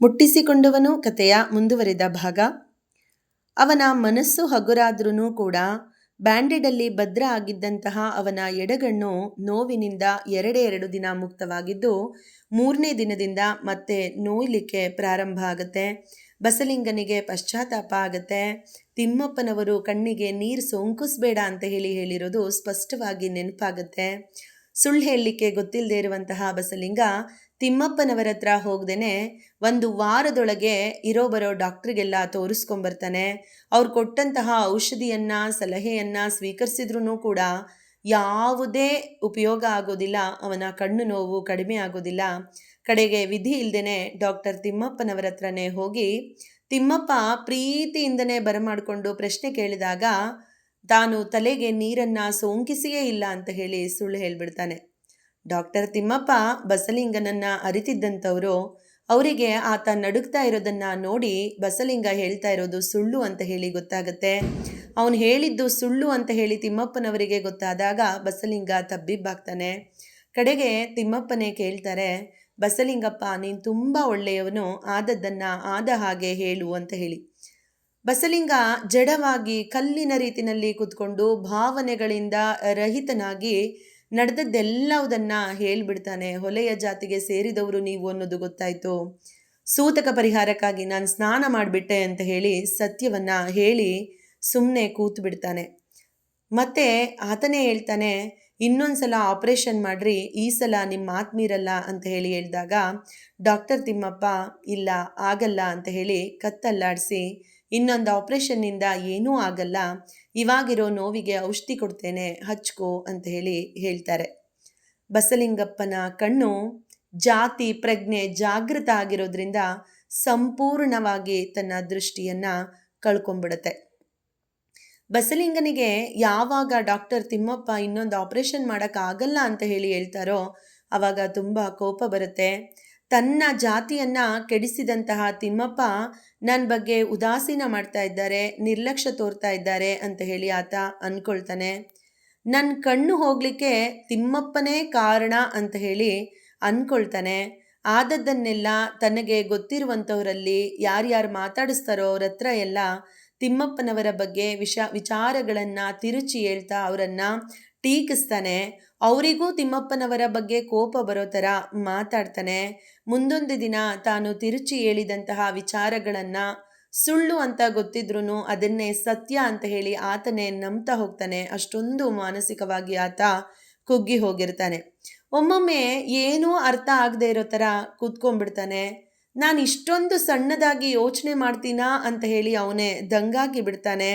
ಮುಟ್ಟಿಸಿಕೊಂಡವನು ಕಥೆಯ ಮುಂದುವರಿದ ಭಾಗ. ಅವನ ಮನಸ್ಸು ಹಗುರಾದ್ರೂ ಕೂಡ ಬ್ಯಾಂಡೆಡಲ್ಲಿ ಭದ್ರ ಆಗಿದ್ದಂತಹ ಅವನ ಎಡಗಣ್ಣು ನೋವಿನಿಂದ ಎರಡೇ ಎರಡು ದಿನ ಮುಕ್ತವಾಗಿದ್ದು, ಮೂರನೇ ದಿನದಿಂದ ಮತ್ತೆ ನೋಯ್ಲಿಕ್ಕೆ ಪ್ರಾರಂಭ ಆಗುತ್ತೆ. ಬಸಲಿಂಗನಿಗೆ ಪಶ್ಚಾತ್ತಾಪ ಆಗತ್ತೆ. ತಿಮ್ಮಪ್ಪನವರು ಕಣ್ಣಿಗೆ ನೀರು ಸೋಂಕಿಸ್ಬೇಡ ಅಂತ ಹೇಳಿ ಹೇಳಿರೋದು ಸ್ಪಷ್ಟವಾಗಿ ನೆನಪಾಗುತ್ತೆ. ಸುಳ್ಳು ಹೇಳಲಿಕ್ಕೆ ಗೊತ್ತಿಲ್ಲದೆ ಇರುವಂತಹ ಬಸಲಿಂಗ ತಿಮ್ಮಪ್ಪನವರ ಹತ್ರ ಹೋಗ್ದೇನೆ ಒಂದು ವಾರದೊಳಗೆ ಇರೋ ಬರೋ ಡಾಕ್ಟ್ರಿಗೆಲ್ಲ ತೋರಿಸ್ಕೊಂಬರ್ತಾನೆ. ಅವ್ರು ಕೊಟ್ಟಂತಹ ಔಷಧಿಯನ್ನ, ಸಲಹೆಯನ್ನ ಸ್ವೀಕರಿಸಿದ್ರೂ ಕೂಡ ಯಾವುದೇ ಉಪಯೋಗ ಆಗೋದಿಲ್ಲ. ಅವನ ಕಣ್ಣು ನೋವು ಕಡಿಮೆ ಆಗೋದಿಲ್ಲ. ಕಡೆಗೆ ವಿಧಿ ಇಲ್ದೇನೆ ಡಾಕ್ಟರ್ ತಿಮ್ಮಪ್ಪನವರ ಹತ್ರನೇ ಹೋಗಿ ತಿಮ್ಮಪ್ಪ ಪ್ರೀತಿಯಿಂದನೇ ಬರಮಾಡಿಕೊಂಡು ಪ್ರಶ್ನೆ ಕೇಳಿದಾಗ ತಾನು ತಲೆಗೆ ನೀರನ್ನ ಸೋಂಕಿಸಿಯೇ ಇಲ್ಲ ಅಂತ ಹೇಳಿ ಸುಳ್ಳು ಹೇಳ್ಬಿಡ್ತಾನೆ. ಡಾಕ್ಟರ್ ತಿಮ್ಮಪ್ಪ ಬಸಲಿಂಗನನ್ನ ಅರಿತಿದ್ದಂಥವರು, ಅವರಿಗೆ ಆತ ನಡುಕ್ತಾ ಇರೋದನ್ನ ನೋಡಿ ಬಸಲಿಂಗ ಹೇಳ್ತಾ ಇರೋದು ಸುಳ್ಳು ಅಂತ ಹೇಳಿ ಗೊತ್ತಾಗತ್ತೆ. ಅವನು ಹೇಳಿದ್ದು ಸುಳ್ಳು ಅಂತ ಹೇಳಿ ತಿಮ್ಮಪ್ಪನವರಿಗೆ ಗೊತ್ತಾದಾಗ ಬಸಲಿಂಗ ತಬ್ಬಿಬ್ಬಾಗ್ತಾನೆ. ಕಡೆಗೆ ತಿಮ್ಮಪ್ಪನೇ ಕೇಳ್ತಾರೆ, ಬಸಲಿಂಗಪ್ಪ, ನೀನು ತುಂಬ ಒಳ್ಳೆಯವನು, ಆದದ್ದನ್ನು ಆದ ಹಾಗೆ ಹೇಳು ಅಂತ ಹೇಳಿ. ಬಸಲಿಂಗ ಜಡವಾಗಿ ಕಲ್ಲಿನ ರೀತಿಯಲ್ಲಿ ಕೂತ್ಕೊಂಡು ಭಾವನೆಗಳಿಂದ ರಹಿತನಾಗಿ ನಡೆದದ್ದೆಲ್ಲವುದನ್ನ ಹೇಳ್ಬಿಡ್ತಾನೆ. ಹೊಲೆಯ ಜಾತಿಗೆ ಸೇರಿದವರು ನೀವು ಅನ್ನೋದು ಗೊತ್ತಾಯ್ತು. ಸೂತಕ ಪರಿಹಾರಕ್ಕಾಗಿ ನಾನು ಸ್ನಾನ ಮಾಡಿಬಿಟ್ಟೆ ಅಂತ ಹೇಳಿ ಸತ್ಯವನ್ನ ಹೇಳಿ ಸುಮ್ಮನೆ ಕೂತು ಬಿಡ್ತಾನೆ ಮತ್ತೆ ಆತನೇ ಹೇಳ್ತಾನೆ, ಇನ್ನೊಂದ್ಸಲ ಆಪರೇಷನ್ ಮಾಡ್ರಿ, ಈ ಸಲ ನಿಮ್ಮ ಆತ್ಮೀರಲ್ಲ ಅಂತ ಹೇಳಿ ಹೇಳಿದಾಗ, ಡಾಕ್ಟರ್ ತಿಮ್ಮಪ್ಪ, ಇಲ್ಲ, ಆಗಲ್ಲ ಅಂತ ಹೇಳಿ ಕತ್ತಲ್ಲಾಡಿಸಿ ಇನ್ನೊಂದು ಆಪ್ರೇಷನ್ನಿಂದ ಏನೂ ಆಗಲ್ಲ. ಇವಾಗಿರೋ ನೋವಿಗೆ ಔಷಧಿ ಕೊಡ್ತೇನೆ, ಹಚ್ಕೋ ಅಂತ ಹೇಳಿ ಹೇಳ್ತಾರೆ. ಬಸಲಿಂಗಪ್ಪನ ಕಣ್ಣು ಜಾತಿ, ಪ್ರಜ್ಞೆ ಜಾಗೃತ ಆಗಿರೋದ್ರಿಂದ ಸಂಪೂರ್ಣವಾಗಿ ತನ್ನ ದೃಷ್ಟಿಯನ್ನ ಕಳ್ಕೊಂಡ್ಬಿಡುತ್ತೆ. ಬಸಲಿಂಗನಿಗೆ ಯಾವಾಗ ಡಾಕ್ಟರ್ ತಿಮ್ಮಪ್ಪ ಇನ್ನೊಂದು ಆಪರೇಷನ್ ಮಾಡೋಕ್ಕಾಗಲ್ಲ ಅಂತ ಹೇಳಿ ಹೇಳ್ತಾರೋ, ಅವಾಗ ತುಂಬ ಕೋಪ ಬರುತ್ತೆ. ತನ್ನ ಜಾತಿಯನ್ನ ಕೆಡಿಸಿದಂತಹ ತಿಮ್ಮಪ್ಪ ನನ್ನ ಬಗ್ಗೆ ಉದಾಸೀನ ಮಾಡ್ತಾ ಇದ್ದಾರೆ, ನಿರ್ಲಕ್ಷ್ಯ ತೋರ್ತಾ ಇದ್ದಾರೆ ಅಂತ ಹೇಳಿ ಆತ ಅಂದ್ಕೊಳ್ತಾನೆ ನನ್ನ ಕಣ್ಣು ಹೋಗ್ಲಿಕ್ಕೆ ತಿಮ್ಮಪ್ಪನೇ ಕಾರಣ ಅಂತ ಹೇಳಿ ಅಂದ್ಕೊಳ್ತಾನೆ ಆದದ್ದನ್ನೆಲ್ಲ ತನಗೆ ಗೊತ್ತಿರುವಂಥವರಲ್ಲಿ ಯಾರ್ಯಾರು ಮಾತಾಡಿಸ್ತಾರೋ ಅವ್ರ ಹತ್ರ ಎಲ್ಲ ತಿಮ್ಮಪ್ಪನವರ ಬಗ್ಗೆ ವಿಷ, ವಿಚಾರಗಳನ್ನು ತಿರುಚಿ ಹೇಳ್ತಾ ಅವರನ್ನು ಟೀಕಿಸ್ತಾನೆ, ಅವರಿಗೂ ತಿಮ್ಮಪ್ಪನವರ ಬಗ್ಗೆ ಕೋಪ ಬರೋ ಥರ ಮಾತಾಡ್ತಾನೆ. ಮುಂದೊಂದು ದಿನ ತಾನು ತಿರುಚಿ ಹೇಳಿದಂತಹ ವಿಚಾರಗಳನ್ನು ಸುಳ್ಳು ಅಂತ ಗೊತ್ತಿದ್ರೂ ಅದನ್ನೇ ಸತ್ಯ ಅಂತ ಹೇಳಿ ಆತನೇ ನಂಬ್ತಾ ಹೋಗ್ತಾನೆ. ಅಷ್ಟೊಂದು ಮಾನಸಿಕವಾಗಿ ಆತ ಕುಗ್ಗಿ ಹೋಗಿರ್ತಾನೆ. ಒಮ್ಮೊಮ್ಮೆ ಏನೂ ಅರ್ಥ ಆಗದೆ ಇರೋ ಥರ ಕೂತ್ಕೊಂಡ್ಬಿಡ್ತಾನೆ. ನಾನು ಇಷ್ಟೊಂದು ಸಣ್ಣದಾಗಿ ಯೋಚನೆ ಮಾಡ್ತೀನಾ ಅಂತ ಹೇಳಿ ಅವನೇ ದಂಗಾಗಿ ಬಿಡ್ತಾನೆ.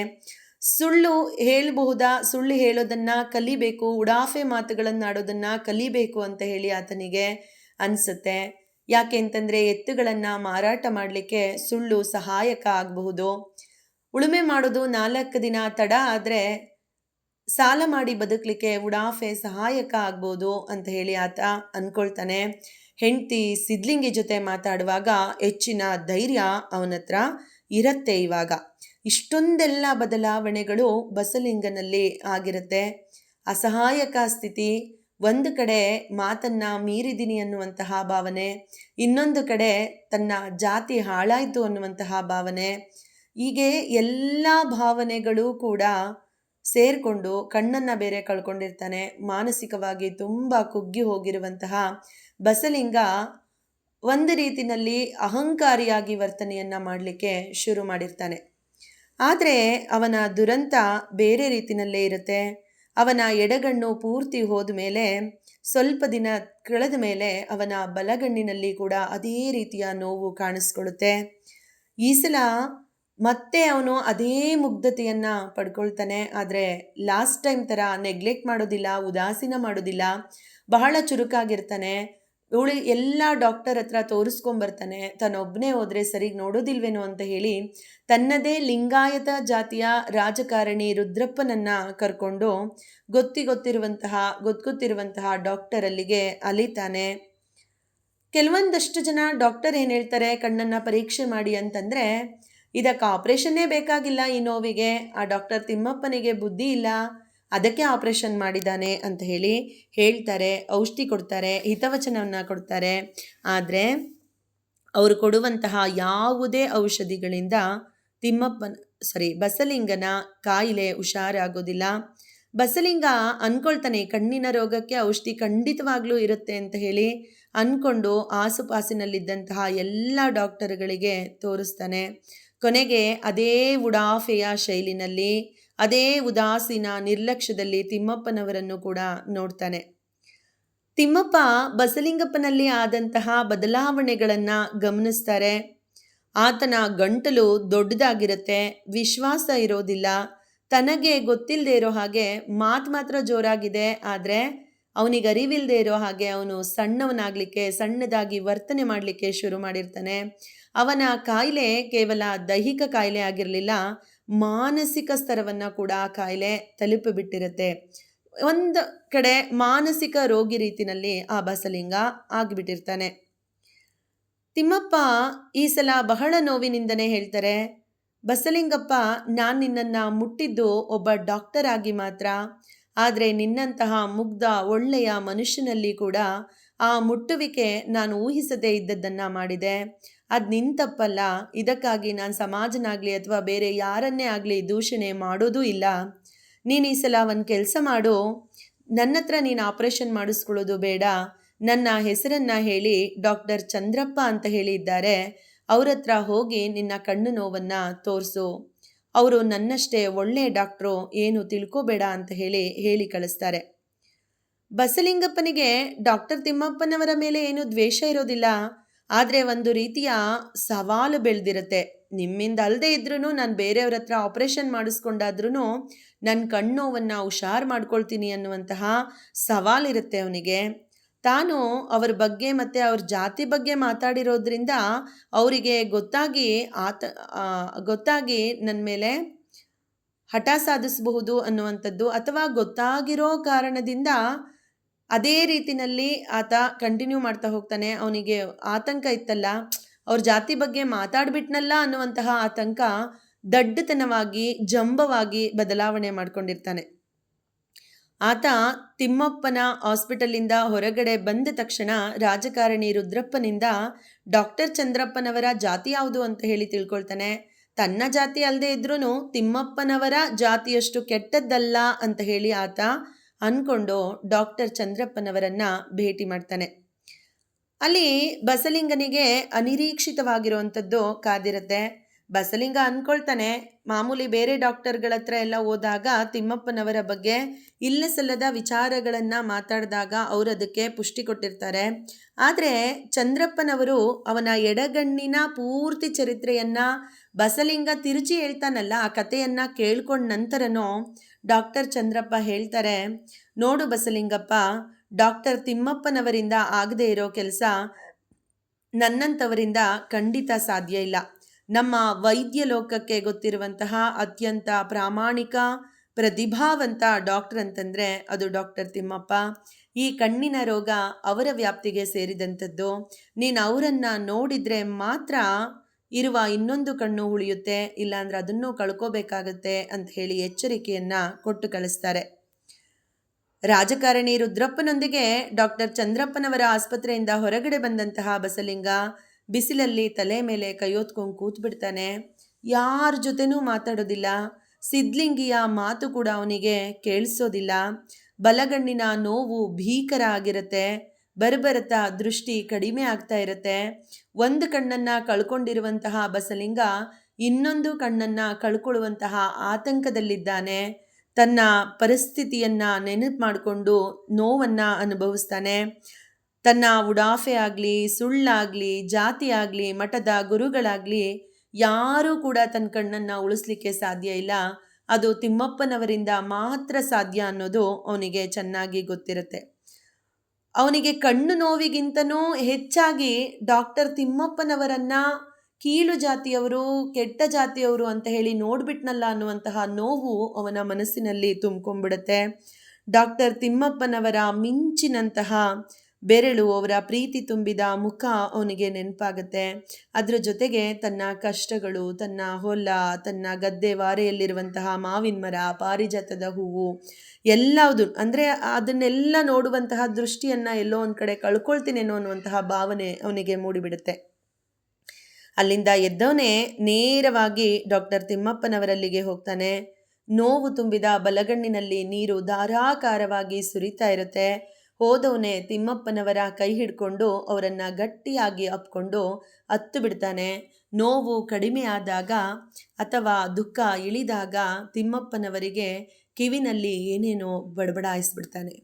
ಸುಳ್ಳು ಹೇಳಬಹುದಾ? ಸುಳ್ಳು ಹೇಳೋದನ್ನ ಕಲಿಬೇಕು, ಉಡಾಫೆ ಮಾತುಗಳನ್ನು ಆಡೋದನ್ನ ಕಲಿಬೇಕು ಅಂತ ಹೇಳಿ ಆತನಿಗೆ ಅನಿಸುತ್ತೆ. ಯಾಕೆ ಅಂತಂದರೆ ಎತ್ತುಗಳನ್ನು ಮಾರಾಟ ಮಾಡಲಿಕ್ಕೆ ಸುಳ್ಳು ಸಹಾಯಕ ಆಗಬಹುದು. ಉಳುಮೆ ಮಾಡೋದು ನಾಲ್ಕು ದಿನ ತಡ ಆದರೆ ಸಾಲ ಮಾಡಿ ಬದುಕಲಿಕ್ಕೆ ಉಡಾಫೆ ಸಹಾಯಕ ಆಗ್ಬೋದು ಅಂತ ಹೇಳಿ ಆತ ಅಂದ್ಕೊಳ್ತಾನೆ ಹೆಂಡತಿ ಸಿದ್ಲಿಂಗಿ ಜೊತೆ ಮಾತಾಡುವಾಗ ಹೆಚ್ಚಿನ ಧೈರ್ಯ ಅವನತ್ರ ಇರತ್ತೆ ಇವಾಗ. ಇಷ್ಟೊಂದೆಲ್ಲ ಬದಲಾವಣೆಗಳು ಬಸಲಿಂಗನಲ್ಲಿ ಆಗಿರುತ್ತೆ. ಅಸಹಾಯಕ ಸ್ಥಿತಿ. ಒಂದು ಕಡೆ ಮಾತನ್ನ ಮೀರಿದಿನಿ ಅನ್ನುವಂತಹ ಭಾವನೆ. ಇನ್ನೊಂದು ಕಡೆ ತನ್ನ ಜಾತಿ ಹಾಳಾಯಿತು ಅನ್ನುವಂತಹ ಭಾವನೆ. ಹೀಗೆ ಎಲ್ಲ ಭಾವನೆಗಳು ಕೂಡ ಸೇರಿಕೊಂಡು ಕಣ್ಣನ್ನು ಬೇರೆ ಕಳ್ಕೊಂಡಿರ್ತಾನೆ. ಮಾನಸಿಕವಾಗಿ ತುಂಬ ಕುಗ್ಗಿ ಹೋಗಿರುವಂತಹ ಬಸಲಿಂಗ ಒಂದು ರೀತಿನಲ್ಲಿ ಅಹಂಕಾರಿಯಾಗಿ ವರ್ತನೆಯನ್ನು ಮಾಡಲಿಕ್ಕೆ ಶುರು ಮಾಡಿರ್ತಾನೆ. ಆದರೆ ಅವನ ದುರಂತ ಬೇರೆ ರೀತಿಯಲ್ಲೇ ಇರುತ್ತೆ. ಅವನ ಎಡಗಣ್ಣು ಪೂರ್ತಿ ಹೋದ ಮೇಲೆ, ಸ್ವಲ್ಪ ದಿನ ಕಳೆದ ಮೇಲೆ ಅವನ ಬಲಗಣ್ಣಿನಲ್ಲಿ ಕೂಡ ಅದೇ ರೀತಿಯ ನೋವು ಕಾಣಿಸ್ಕೊಳ್ಳುತ್ತೆ. ಈ ಸಲ ಮತ್ತೆ ಅವನು ಅದೇ ಮುಗ್ಧತೆಯನ್ನು ಪಡ್ಕೊಳ್ತಾನೆ. ಆದರೆ ಲಾಸ್ಟ್ ಟೈಮ್ ಥರ ನೆಗ್ಲೆಕ್ಟ್ ಮಾಡೋದಿಲ್ಲ, ಉದಾಸೀನ ಮಾಡೋದಿಲ್ಲ, ಬಹಳ ಚುರುಕಾಗಿರ್ತಾನೆ. ಇವಳು ಎಲ್ಲ ಡಾಕ್ಟರ್ ಹತ್ರ ತೋರಿಸ್ಕೊಂಬರ್ತಾನೆ ತನ್ನೊಬ್ಬನೇ ಹೋದರೆ ಸರಿಗೆ ನೋಡೋದಿಲ್ವೇನೋ ಅಂತ ಹೇಳಿ ತನ್ನದೇ ಲಿಂಗಾಯತ ಜಾತಿಯ ರಾಜಕಾರಣಿ ರುದ್ರಪ್ಪನನ್ನು ಕರ್ಕೊಂಡು ಗೊತ್ತಿ ಗೊತ್ತಿರುವಂತಹ ಗೊತ್ತಿರುವಂತಹ ಡಾಕ್ಟರ್ ಅಲ್ಲಿಗೆ ಅಲಿತಾನೆ. ಕೆಲವೊಂದಷ್ಟು ಜನ ಡಾಕ್ಟರ್ ಏನು ಹೇಳ್ತಾರೆ, ಕಣ್ಣನ್ನು ಪರೀಕ್ಷೆ ಮಾಡಿ ಅಂತಂದರೆ, ಇದಕ್ಕೆ ಆಪ್ರೇಷನ್ನೇ ಬೇಕಾಗಿಲ್ಲ ಈ ನೋವಿಗೆ, ಆ ಡಾಕ್ಟರ್ ತಿಮ್ಮಪ್ಪನಿಗೆ ಬುದ್ಧಿ ಇಲ್ಲ. ಅದಕ್ಕೆ ಆಪ್ರೇಷನ್ ಮಾಡಿದ್ದಾನೆ ಅಂತ ಹೇಳಿ ಹೇಳ್ತಾರೆ, ಔಷಧಿ ಕೊಡ್ತಾರೆ, ಹಿತವಚನವನ್ನು ಕೊಡ್ತಾರೆ. ಆದರೆ ಅವರು ಕೊಡುವಂತಹ ಯಾವುದೇ ಔಷಧಿಗಳಿಂದ ತಿಮ್ಮಪ್ಪನ ಸಾರಿ ಬಸಲಿಂಗನ ಕಾಯಿಲೆ ಹುಷಾರಾಗೋದಿಲ್ಲ. ಬಸಲಿಂಗ ಅಂದ್ಕೊಳ್ತಾನೆ ಕಣ್ಣಿನ ರೋಗಕ್ಕೆ ಔಷಧಿ ಖಂಡಿತವಾಗ್ಲೂ ಇರುತ್ತೆ ಅಂತ ಹೇಳಿ ಅಂದ್ಕೊಂಡು ಆಸುಪಾಸಿನಲ್ಲಿದ್ದಂತಹ ಎಲ್ಲ ಡಾಕ್ಟರ್ಗಳಿಗೆ ತೋರಿಸ್ತಾನೆ. ಕೊನೆಗೆ ಅದೇ ಉಡಾಫೆಯ ಶೈಲಿನಲ್ಲಿ ಅದೇ ಉದಾಸೀನ ನಿರ್ಲಕ್ಷ್ಯದಲ್ಲಿ ತಿಮ್ಮಪ್ಪನವರನ್ನು ಕೂಡ ನೋಡ್ತಾನೆ. ತಿಮ್ಮಪ್ಪ ಬಸಲಿಂಗಪ್ಪನಲ್ಲಿ ಆದಂತಹ ಬದಲಾವಣೆಗಳನ್ನು ಗಮನಿಸ್ತಾರೆ. ಆತನ ಗಂಟಲು ದೊಡ್ಡದಾಗಿರುತ್ತೆ, ವಿಶ್ವಾಸ ಇರೋದಿಲ್ಲ, ತನಗೆ ಗೊತ್ತಿಲ್ಲದೆ ಇರೋ ಹಾಗೆ ಮಾತು ಮಾತ್ರ ಜೋರಾಗಿದೆ, ಆದರೆ ಅವನಿಗೆ ಅರಿವಿಲ್ಲದೆ ಇರೋ ಹಾಗೆ ಅವನು ಸಣ್ಣವನಾಗಲಿಕ್ಕೆ, ಸಣ್ಣದಾಗಿ ವರ್ತನೆ ಮಾಡಲಿಕ್ಕೆ ಶುರು ಮಾಡಿರ್ತಾನೆ. ಅವನ ಕಾಯಿಲೆ ಕೇವಲ ದೈಹಿಕ ಕಾಯಿಲೆ ಆಗಿರಲಿಲ್ಲ ಮಾನಸಿಕ ಸ್ತರವನ್ನು ಕೂಡ ಆ ಕಾಯಿಲೆ ತಲುಪಿಬಿಟ್ಟಿರುತ್ತೆ ಒಂದು ಕಡೆ ಮಾನಸಿಕ ರೋಗಿ ರೀತಿನಲ್ಲಿ ಆ ಬಸಲಿಂಗ ಆಗಿಬಿಟ್ಟಿರ್ತಾನೆ. ತಿಮ್ಮಪ್ಪ ಈ ಸಲ ಬಹಳ ನೋವಿನಿಂದನೇ ಹೇಳ್ತಾರೆ, ಬಸಲಿಂಗಪ್ಪ, ನಾನು ನಿನ್ನನ್ನು ಮುಟ್ಟಿದ್ದು ಒಬ್ಬ ಡಾಕ್ಟರ್ ಆಗಿ ಮಾತ್ರ. ಆದರೆ ನಿನ್ನಂತಹ ಮುಗ್ಧ, ಒಳ್ಳೆಯ ಮನುಷ್ಯನಲ್ಲಿ ಕೂಡ ಆ ಮುಟ್ಟುವಿಕೆ ನಾನು ಊಹಿಸದೇ ಇದ್ದದ್ದನ್ನು ಮಾಡಿದೆ. ಅದು ನಿಂತಪ್ಪಲ್ಲ ಇದಕ್ಕಾಗಿ ನಾನು ಸಮಾಜನಾಗಲಿ ಅಥವಾ ಬೇರೆ ಯಾರನ್ನೇ ಆಗಲಿ ದೂಷಣೆ ಮಾಡೋದೂ ಇಲ್ಲ. ನೀನು ಈ ಸಲ ಒಂದು ಕೆಲಸ ಮಾಡು. ನನ್ನ ಹತ್ರ ನೀನು ಆಪರೇಷನ್ ಮಾಡಿಸ್ಕೊಳ್ಳೋದು ಬೇಡ. ನನ್ನ ಹೆಸರನ್ನು ಹೇಳಿ ಡಾಕ್ಟರ್ ಚಂದ್ರಪ್ಪ ಅಂತ ಹೇಳಿದ್ದಾರೆ. ಅವ್ರ ಹತ್ರ ಹೋಗಿ ನಿನ್ನ ಕಣ್ಣು ನೋವನ್ನು ತೋರಿಸು. ಅವರು ನನ್ನಷ್ಟೇ ಒಳ್ಳೆಯ ಡಾಕ್ಟ್ರು, ಏನು ತಿಳ್ಕೋಬೇಡ ಅಂತ ಹೇಳಿ ಹೇಳಿ ಕಳಿಸ್ತಾರೆ. ಬಸಲಿಂಗಪ್ಪನಿಗೆ ಡಾಕ್ಟರ್ ತಿಮ್ಮಪ್ಪನವರ ಮೇಲೆ ಏನು ದ್ವೇಷ ಇರೋದಿಲ್ಲ. ಆದರೆ ಒಂದು ರೀತಿಯ ಸವಾಲು ಬೆಳೆದಿರುತ್ತೆ. ನಿಮ್ಮಿಂದ ಅಲ್ಲದೆ ಇದ್ರೂ ನಾನು ಬೇರೆಯವ್ರ ಹತ್ರ ಆಪರೇಷನ್ ಮಾಡಿಸ್ಕೊಂಡಾದ್ರೂ ನನ್ನ ಕಣ್ಣೋವನ್ನು ಹುಷಾರು ಮಾಡ್ಕೊಳ್ತೀನಿ ಅನ್ನುವಂತಹ ಸವಾಲಿರುತ್ತೆ ಅವನಿಗೆ. ತಾನು ಅವ್ರ ಬಗ್ಗೆ ಮತ್ತು ಅವ್ರ ಜಾತಿ ಬಗ್ಗೆ ಮಾತಾಡಿರೋದ್ರಿಂದ ಅವರಿಗೆ ಗೊತ್ತಾಗಿ ಆತ ಗೊತ್ತಾಗಿ ನನ್ನ ಮೇಲೆ ಹಠ ಸಾಧಿಸಬಹುದು ಅನ್ನುವಂಥದ್ದು ಅಥವಾ ಗೊತ್ತಾಗಿರೋ ಕಾರಣದಿಂದ ಅದೇ ರೀತಿಯಲ್ಲಿ ಆತ ಕಂಟಿನ್ಯೂ ಮಾಡ್ತಾ ಹೋಗ್ತಾನೆ. ಅವನಿಗೆ ಆತಂಕ ಇತ್ತಲ್ಲ. ಅವ್ರ ಜಾತಿ ಬಗ್ಗೆ ಮಾತಾಡ್ಬಿಟ್ನಲ್ಲ ಅನ್ನುವಂತಹ ಆತಂಕ ದಡ್ಡತನವಾಗಿ, ಜಂಬವಾಗಿ ಬದಲಾವಣೆ ಮಾಡ್ಕೊಂಡಿರ್ತಾನೆ. ಆತ ತಿಮ್ಮಪ್ಪನ ಹಾಸ್ಪಿಟಲಿಂದ ಹೊರಗಡೆ ಬಂದ ತಕ್ಷಣ ರಾಜಕಾರಣಿ ರುದ್ರಪ್ಪನಿಂದ ಡಾಕ್ಟರ್ ಚಂದ್ರಪ್ಪನವರ ಜಾತಿ ಯಾವುದು ಅಂತ ಹೇಳಿ ತಿಳ್ಕೊಳ್ತಾನೆ. ತನ್ನ ಜಾತಿ ಅಲ್ಲದೆ ಇದ್ರೂ ತಿಮ್ಮಪ್ಪನವರ ಜಾತಿಯಷ್ಟು ಕೆಟ್ಟದ್ದಲ್ಲ ಅಂತ ಹೇಳಿ ಆತ ಅಂದ್ಕೊಂಡು ಡಾಕ್ಟರ್ ಚಂದ್ರಪ್ಪನವರನ್ನ ಭೇಟಿ ಮಾಡ್ತಾನೆ. ಅಲ್ಲಿ ಬಸಲಿಂಗನಿಗೆ ಅನಿರೀಕ್ಷಿತವಾಗಿರುವಂಥದ್ದು ಕಾದಿರುತ್ತೆ. ಬಸಲಿಂಗ ಅಂದ್ಕೊಳ್ತಾನೆ ಮಾಮೂಲಿ ಬೇರೆ ಡಾಕ್ಟರ್ಗಳ ಹತ್ರ ಎಲ್ಲ ಹೋದಾಗ ತಿಮ್ಮಪ್ಪನವರ ಬಗ್ಗೆ ಇಲ್ಲ ಸಲ್ಲದ ವಿಚಾರಗಳನ್ನು ಮಾತಾಡಿದಾಗ ಅವರು ಅದಕ್ಕೆ ಪುಷ್ಟಿ ಕೊಟ್ಟಿರ್ತಾರೆ. ಆದರೆ ಚಂದ್ರಪ್ಪನವರು ಅವನ ಎಡಗಣ್ಣಿನ ಪೂರ್ತಿ ಚರಿತ್ರೆಯನ್ನು ಬಸಲಿಂಗ ತಿರುಚಿ ಹೇಳ್ತಾನಲ್ಲ, ಆ ಕಥೆಯನ್ನು ಕೇಳ್ಕೊಂಡ ನಂತರನೂ ಡಾಕ್ಟರ್ ಚಂದ್ರಪ್ಪ ಹೇಳ್ತಾರೆ, ನೋಡು ಬಸಲಿಂಗಪ್ಪ, ಡಾಕ್ಟರ್ ತಿಮ್ಮಪ್ಪನವರಿಂದ ಆಗದೇ ಇರೋ ಕೆಲಸ ನನ್ನಂಥವರಿಂದ ಖಂಡಿತ ಸಾಧ್ಯ ಇಲ್ಲ. ನಮ್ಮ ವೈದ್ಯ ಲೋಕಕ್ಕೆ ಗೊತ್ತಿರುವಂತಹ ಅತ್ಯಂತ ಪ್ರಾಮಾಣಿಕ, ಪ್ರತಿಭಾವಂತ ಡಾಕ್ಟರ್ ಅಂತಂದರೆ ಅದು ಡಾಕ್ಟರ್ ತಿಮ್ಮಪ್ಪ. ಈ ಕಣ್ಣಿನ ರೋಗ ಅವರ ವ್ಯಾಪ್ತಿಗೆ ಸೇರಿದಂಥದ್ದು. ನೀನು ಅವರನ್ನು ನೋಡಿದರೆ ಮಾತ್ರ ಇರುವ ಇನ್ನೊಂದು ಕಣ್ಣು ಉಳಿಯುತ್ತೆ, ಇಲ್ಲಾಂದ್ರೆ ಅದನ್ನು ಕಳ್ಕೋಬೇಕಾಗತ್ತೆ ಅಂತ ಹೇಳಿ ಎಚ್ಚರಿಕೆಯನ್ನು ಕೊಟ್ಟು ಕಳಿಸ್ತಾರೆ. ರಾಜಕಾರಣಿ ರುದ್ರಪ್ಪನೊಂದಿಗೆ ಡಾಕ್ಟರ್ ಚಂದ್ರಪ್ಪನವರ ಆಸ್ಪತ್ರೆಯಿಂದ ಹೊರಗಡೆ ಬಂದಂತಹ ಬಸಲಿಂಗ ಬಿಸಿಲಲ್ಲಿ ತಲೆ ಮೇಲೆ ಕೈಯೊತ್ಕೊಂಡು ಕೂತ್ಬಿಡ್ತಾನೆ. ಯಾರ ಜೊತೆನೂ ಮಾತಾಡೋದಿಲ್ಲ. ಸಿದ್ಲಿಂಗಿಯ ಮಾತು ಕೂಡ ಅವನಿಗೆ ಕೇಳಿಸೋದಿಲ್ಲ. ಬಲಗಣ್ಣಿನ ನೋವು ಭೀಕರ ಆಗಿರುತ್ತೆ. ಬರಬರತಾ ದೃಷ್ಟಿ ಕಡಿಮೆ ಆಗ್ತಾ ಇರುತ್ತೆ. ಒಂದು ಕಣ್ಣನ್ನು ಕಳ್ಕೊಂಡಿರುವಂತಹ ಬಸಲಿಂಗ ಇನ್ನೊಂದು ಕಣ್ಣನ್ನು ಕಳ್ಕೊಳ್ಳುವಂತಹ ಆತಂಕದಲ್ಲಿದ್ದಾನೆ. ತನ್ನ ಪರಿಸ್ಥಿತಿಯನ್ನು ನೆನಪು ಮಾಡಿಕೊಂಡು ನೋವನ್ನು ಅನುಭವಿಸ್ತಾನೆ. ತನ್ನ ಉಡಾಫೆ ಆಗಲಿ, ಸುಳ್ಳಾಗಲಿ, ಜಾತಿ ಆಗಲಿ, ಮಠದ ಗುರುಗಳಾಗಲಿ ಯಾರೂ ಕೂಡ ತನ್ನ ಕಣ್ಣನ್ನು ಉಳಿಸ್ಲಿಕ್ಕೆ ಸಾಧ್ಯ ಇಲ್ಲ. ಅದು ತಿಮ್ಮಪ್ಪನವರಿಂದ ಮಾತ್ರ ಸಾಧ್ಯ ಅನ್ನೋದು ಅವನಿಗೆ ಚೆನ್ನಾಗಿ ಗೊತ್ತಿರುತ್ತೆ. ಅವನಿಗೆ ಕಣ್ಣು ನೋವಿಗಿಂತನೂ ಹೆಚ್ಚಾಗಿ ಡಾಕ್ಟರ್ ತಿಮ್ಮಪ್ಪನವರನ್ನ ಕೀಳು ಜಾತಿಯವರು, ಕೆಟ್ಟ ಜಾತಿಯವರು ಅಂತ ಹೇಳಿ ನೋಡ್ಬಿಟ್ನಲ್ಲ ಅನ್ನುವಂತಹ ನೋವು ಅವನ ಮನಸ್ಸಿನಲ್ಲಿ ತುಂಬ್ಕೊಂಡ್ಬಿಡುತ್ತೆ. ಡಾಕ್ಟರ್ ತಿಮ್ಮಪ್ಪನವರ ಮಿಂಚಿನಂತಹ ಬೆರಳು ಅವರ ಪ್ರೀತಿ ತುಂಬಿದ ಮುಖ ಅವನಿಗೆ ನೆನಪಾಗುತ್ತೆ. ಅದರ ಜೊತೆಗೆ ತನ್ನ ಕಷ್ಟಗಳು, ತನ್ನ ಹೊಲ, ತನ್ನ ಗದ್ದೆ ವಾರೆಯಲ್ಲಿರುವಂತಹ ಮಾವಿನ ಮರ, ಪಾರಿಜಾತದ ಹೂವು, ಎಲ್ಲವುದು, ಅಂದರೆ ಅದನ್ನೆಲ್ಲ ನೋಡುವಂತಹ ದೃಷ್ಟಿಯನ್ನು ಎಲ್ಲೋ ಒಂದು ಕಡೆ ಕಳ್ಕೊಳ್ತೀನೇನೋ ಅನ್ನುವಂತಹ ಭಾವನೆ ಅವನಿಗೆ ಮೂಡಿಬಿಡುತ್ತೆ. ಅಲ್ಲಿಂದ ಎದ್ದವನೇ ನೇರವಾಗಿ ಡಾಕ್ಟರ್ ತಿಮ್ಮಪ್ಪನವರಲ್ಲಿಗೆ ಹೋಗ್ತಾನೆ. ನೋವು ತುಂಬಿದ ಬಲಗಣ್ಣಿನಲ್ಲಿ ನೀರು ಧಾರಾಕಾರವಾಗಿ ಸುರಿತಾ ಇರುತ್ತೆ. ಹೋದವನೇ ತಿಮ್ಮಪ್ಪನವರ ಕೈ ಹಿಡ್ಕೊಂಡು ಅವರನ್ನು ಗಟ್ಟಿಯಾಗಿ ಅಪ್ಕೊಂಡು ಹತ್ತು ಬಿಡ್ತಾನೆ. ನೋವು ಕಡಿಮೆ ಆದಾಗ ಅಥವಾ ದುಃಖ ಇಳಿದಾಗ ತಿಮ್ಮಪ್ಪನವರಿಗೆ ಕಿವಿನಲ್ಲಿ ಏನೇನೋ ಬಡಬಡಾಯಿಸ್ಬಿಡ್ತಾನೆ.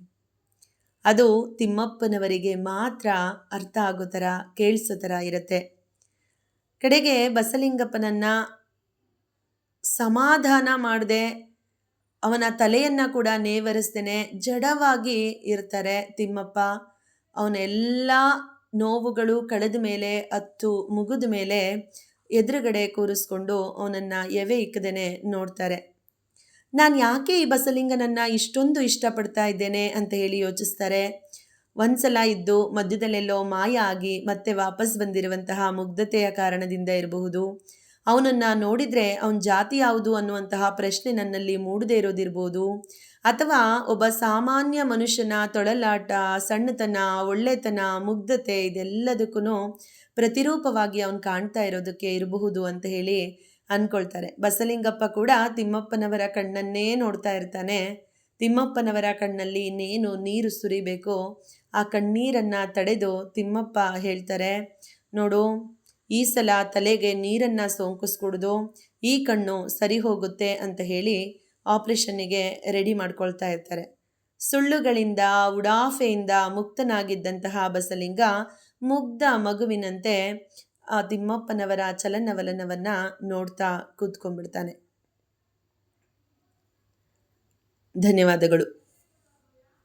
ಅದು ತಿಮ್ಮಪ್ಪನವರಿಗೆ ಮಾತ್ರ ಅರ್ಥ ಆಗೋ ಥರ, ಕೇಳಿಸೋ ಥರ ಇರುತ್ತೆ. ಕಡೆಗೆ ಬಸಲಿಂಗಪ್ಪನನ್ನು ಸಮಾಧಾನ ಮಾಡದೆ ಅವನ ತಲೆಯನ್ನು ಕೂಡ ನೇವರಿಸ್ದೇನೆ ಜಡವಾಗಿ ಇರ್ತಾರೆ ತಿಮ್ಮಪ್ಪ. ಅವನೆಲ್ಲ ನೋವುಗಳು ಕಳೆದ ಮೇಲೆ ಹತ್ತು ಮುಗಿದ ಮೇಲೆ ಎದುರುಗಡೆ ಕೂರಿಸ್ಕೊಂಡು ಅವನನ್ನು ಎವೆ ಇಕ್ಕದೇನೆ ನೋಡ್ತಾರೆ. ನಾನು ಯಾಕೆ ಈ ಬಸಲಿಂಗನನ್ನು ಇಷ್ಟೊಂದು ಇಷ್ಟಪಡ್ತಾ ಇದ್ದೇನೆ ಅಂತ ಹೇಳಿ ಯೋಚಿಸ್ತಾರೆ. ಒಂದ್ಸಲ ಇದ್ದು ಮಧ್ಯದಲ್ಲೆಲ್ಲೋ ಮಾಯ ಆಗಿ ಮತ್ತೆ ವಾಪಸ್ ಬಂದಿರುವಂತಹ ಮುಗ್ಧತೆಯ ಕಾರಣದಿಂದ ಇರಬಹುದು. ಅವನನ್ನು ನೋಡಿದರೆ ಅವನ ಜಾತಿ ಯಾವುದು ಅನ್ನುವಂತಹ ಪ್ರಶ್ನೆ ನನ್ನಲ್ಲಿ ಮೂಡದೇ ಇರೋದಿರ್ಬೋದು. ಅಥವಾ ಒಬ್ಬ ಸಾಮಾನ್ಯ ಮನುಷ್ಯನ ತೊಳಲಾಟ, ಸಣ್ಣತನ, ಒಳ್ಳೆತನ, ಮುಗ್ಧತೆ ಇದೆಲ್ಲದಕ್ಕೂ ಪ್ರತಿರೂಪವಾಗಿ ಅವನು ಕಾಣ್ತಾ ಇರೋದಕ್ಕೆ ಇರಬಹುದು ಅಂತ ಹೇಳಿ ಅಂದ್ಕೊಳ್ತಾರೆ ಬಸಲಿಂಗಪ್ಪ ಕೂಡ ತಿಮ್ಮಪ್ಪನವರ ಕಣ್ಣನ್ನೇ ನೋಡ್ತಾ ಇರ್ತಾನೆ. ತಿಮ್ಮಪ್ಪನವರ ಕಣ್ಣಲ್ಲಿ ಇನ್ನೇನು ನೀರು ಸುರಿಬೇಕೋ ಆ ಕಣ್ಣೀರನ್ನು ತಡೆದು ತಿಮ್ಮಪ್ಪ ಹೇಳ್ತಾರೆ, ನೋಡು ಈ ಸಲ ತಲೆಗೆ ನೀರನ್ನು ಸೋಂಕಿಸ್ಕೊಡೋದು, ಈ ಕಣ್ಣು ಸರಿ ಹೋಗುತ್ತೆ ಅಂತ ಹೇಳಿ ಆಪ್ರೇಷನ್ನಿಗೆ ರೆಡಿ ಮಾಡ್ಕೊಳ್ತಾ ಇರ್ತಾರೆ. ಸುಳ್ಳುಗಳಿಂದ, ಉಡಾಫೆಯಿಂದ ಮುಕ್ತನಾಗಿದ್ದಂತಹ ಬಸಲಿಂಗ ಮುಗ್ಧ ಮಗುವಿನಂತೆ ಆ ತಿಮ್ಮಪ್ಪನವರ ಚಲನವಲನವನ್ನು ನೋಡ್ತಾ ಕೂತ್ಕೊಂಡ್ಬಿಡ್ತಾನೆ. ಧನ್ಯವಾದಗಳು.